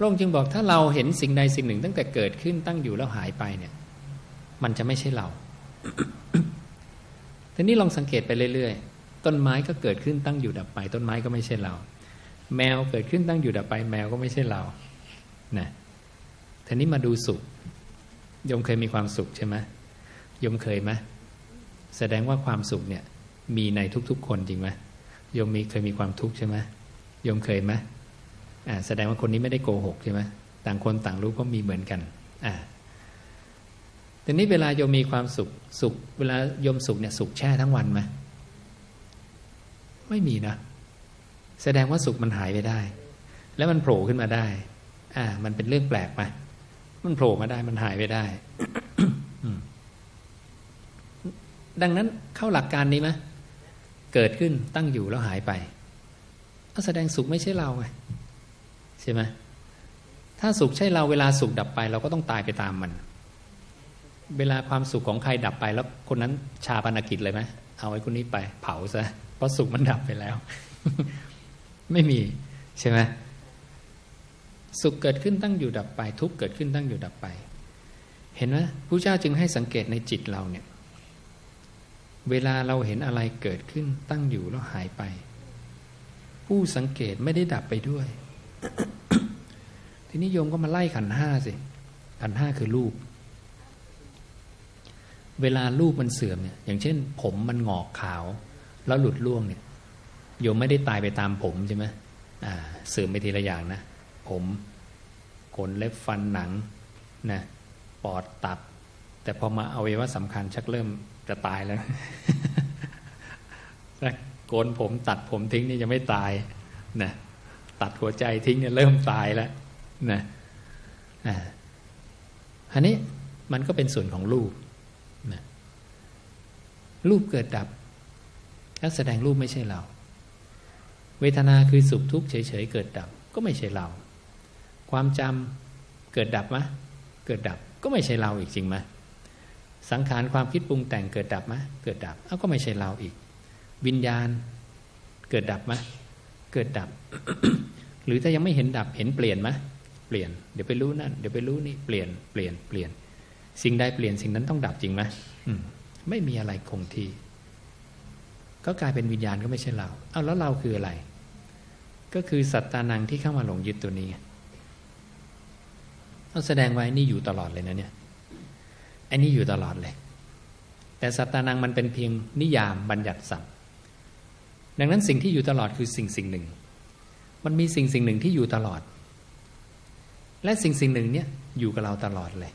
ระองค์จึงบอกถ้าเราเห็นสิ่งใดสิ่งหนึ่ง ตั้งแต่เกิดขึ้นตั้งอยู่แล้วหายไปเนี่ย มันจะไม่ใช่เราทีนี้ลองสังเกตไปเรื่อยๆ ต้นไม้ก็เกิดขึ้นตั้งอยู่ดับไป ต้นไม้ก็ไม่ใช่เรา แมวเกิดขึ้นตั้งอยู่ดับไป แมวก็ไม่ใช่เรานะทีนี้มาดูสุขยมเคยมีความสุขใช่ไหมยมเคยไหมแสดงว่าความสุขเนี่ย มีในทุกๆคนจริงไหมยมมีเคยมีความทุกข์ใช่ไหมยมเคยไหม แสดงว่าคนนี้ไม่ได้โกหกใช่ไหมต่างคนต่างรู้ก็มีเหมือนกันอ่าทีนี้เวลาโยมมีความสุขสุข เวลาโยมสุขเนี่ยสุขแช่ทั้งวันไหมไม่มีนะแสดงว่าสุขมันหายไปได้ แล้วมันโผล่ขึ้นมาได้ อ่า มันเป็นเรื่องแปลกไหมมันโผล่มาได้มันหายไปได้ดังนั้นเข้าหลักการนี้ไหมเกิดขึ้นตั้งอยู่แล้วหายไปก็แสดงสุขไม่ใช่เราไง ใช่ไหมถ้าสุขใช่เราเวลาสุขดับไป เราก็ต้องตายไปตามมัน เวลาความสุขของใครดับไป แล้วคนนั้นชาปนกิจเลยไหมเอาไว้คนนี้ไป เผาซะเพราะสุขมันดับไปแล้ว ไม่มีใช่ไหมสุขเกิดขึ้นตั้งอยู่ดับไป ทุกเกิดขึ้นตั้งอยู่ดับไป เห็นไหมพระเจ้าจึงให้สังเกตในจิตเราเนี่ย เวลาเราเห็นอะไรเกิดขึ้นตั้งอยู่แล้วหายไป ผู้สังเกตไม่ได้ดับไปด้วย ทีนี้โยมก็มาไล่ขันห้าสิ ขันห้าคือรูป เวลารูปมันเสื่อมเนี่ย อย่างเช่น ผมมันงอกขาว แล้วหลุดร่วงเนี่ย โยมไม่ได้ตายไปตามผมใช่ไหมอ่าเสื่อมไปทีละอย่างนะ ผมขนเล็บฟันหนังนะปอดตับ แต่พอมาเอาเวว่าสำคัญชักเริ่มจะตายแล้วโกนผมตัดผมทิ้งนี่ยังไม่ตายนะตัดหัวใจทิ้งเนี่ยเริ่มตายแล้ว นะอ่าอันนี้มันก็เป็นส่วนของรูปนะรูปเกิดดับแล้วแสดงรูปไม่ใช่เรา เวทนาคือสุขทุกข์เฉยๆเกิดดับก็ไม่ใช่เรา ความจำเกิดดับไหมเกิดดับก็ไม่ใช่เราอีกจริงไหมสังขารความคิดปรุงแต่งเกิดดับไหมเกิดดับเอ้าก็ไม่ใช่เราอีก วิญญาณเกิดดับไหมเกิดดับ หรือถ้ายังไม่เห็นดับเห็นเปลี่ยนไหม เปลี่ยนเดี๋ยวไปรู้นั่นเดี๋ยวไปรู้นี่เปลี่ยนเปลี่ยนเปลี่ยน สิ่งใดเปลี่ยนสิ่งนั้นต้องดับจริงไหมไม่มีอะไรคงที่ ก็กลายเป็นวิญญาณก็ไม่ใช่เราเอาแล้วเราคืออะไร ก็คือสัตตานังที่เข้ามาหลงยึดตัวนี้ต้องแสดงไว้นี่อยู่ตลอดเลยนะเนี่ยไอ้นี่อยู่ตลอดเลย แต่สัตตานังมันเป็นเพียงนิยามบัญญัติสัมดังนั้นสิ่งที่อยู่ตลอดคือสิ่งสิ่งหนึ่ง มันมีสิ่งสิ่งหนึ่งที่อยู่ตลอด และสิ่งสิ่งหนึ่งเนี่ยอยู่กับเราตลอดเลย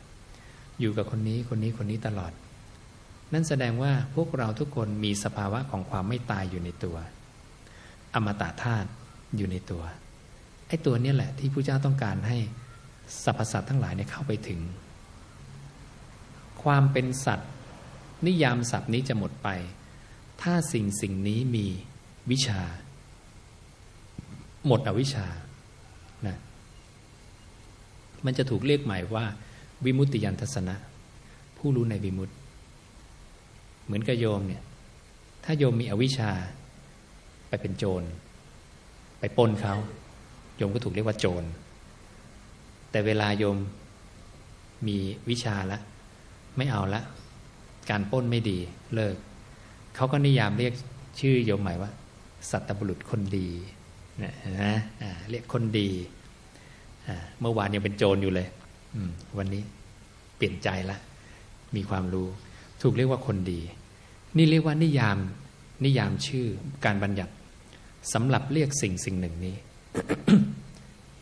อยู่กับคนนี้คนนี้คนนี้ตลอด นั่นแสดงว่าพวกเราทุกคนมีสภาวะของความไม่ตายอยู่ในตัว อมตะธาตุอยู่ในตัวไอ้ตัวนี้แหละที่พระเจ้าต้องการให้สรรพสัตว์ทั้งหลายเนี่ยเข้าไปถึง ความเป็นสัตว์ นิยามศัพท์นี้จะหมดไป ถ้าสิ่งสิ่งนี้มีวิชา หมดอวิชานะ มันจะถูกเรียกใหม่ว่า วิมุตติยันทัศนะ ผู้รู้ในวิมุตติ เหมือนกับโยมเนี่ย ถ้าโยมมีอวิชชา ไปเป็นโจร ไปปนเขา โยมก็ถูกเรียกว่าโจร แต่เวลาโยมมีวิชาละ ไม่เอาละ การป้นไม่ดีเลิก เขาก็นิยามเรียกชื่อโยมใหม่ว่า สัตบุรุษคนดีนะนะเรียกคนดี เมื่อวานยังเป็นโจรอยู่เลยวันนี้เปลี่ยนใจละ มีความรู้ ถูกเรียกว่าคนดี นี่เรียกว่านิยาม นิยามชื่อการบัญญัติสำหรับเรียกสิ่งสิ่งหนึ่งนี้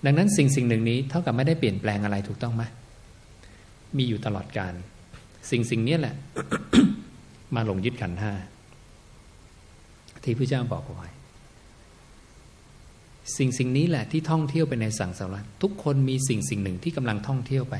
ดังนั้นสิ่งสิ่งหนึ่งนี้ เท่ากับไม่ได้เปลี่ยนแปลงอะไรถูกต้องไหมมีอยู่ตลอดการ สิ่งสิ่งนี้แหละ มาหลงยึดขันห้าที่พระเจ้าบอกเอาไว้ สิ่งสิ่งนี้แหละที่ท่องเที่ยวไปในสังสารวัฏทุกคนมีสิ่งสิ่งหนึ่งที่กำลังท่องเที่ยวไป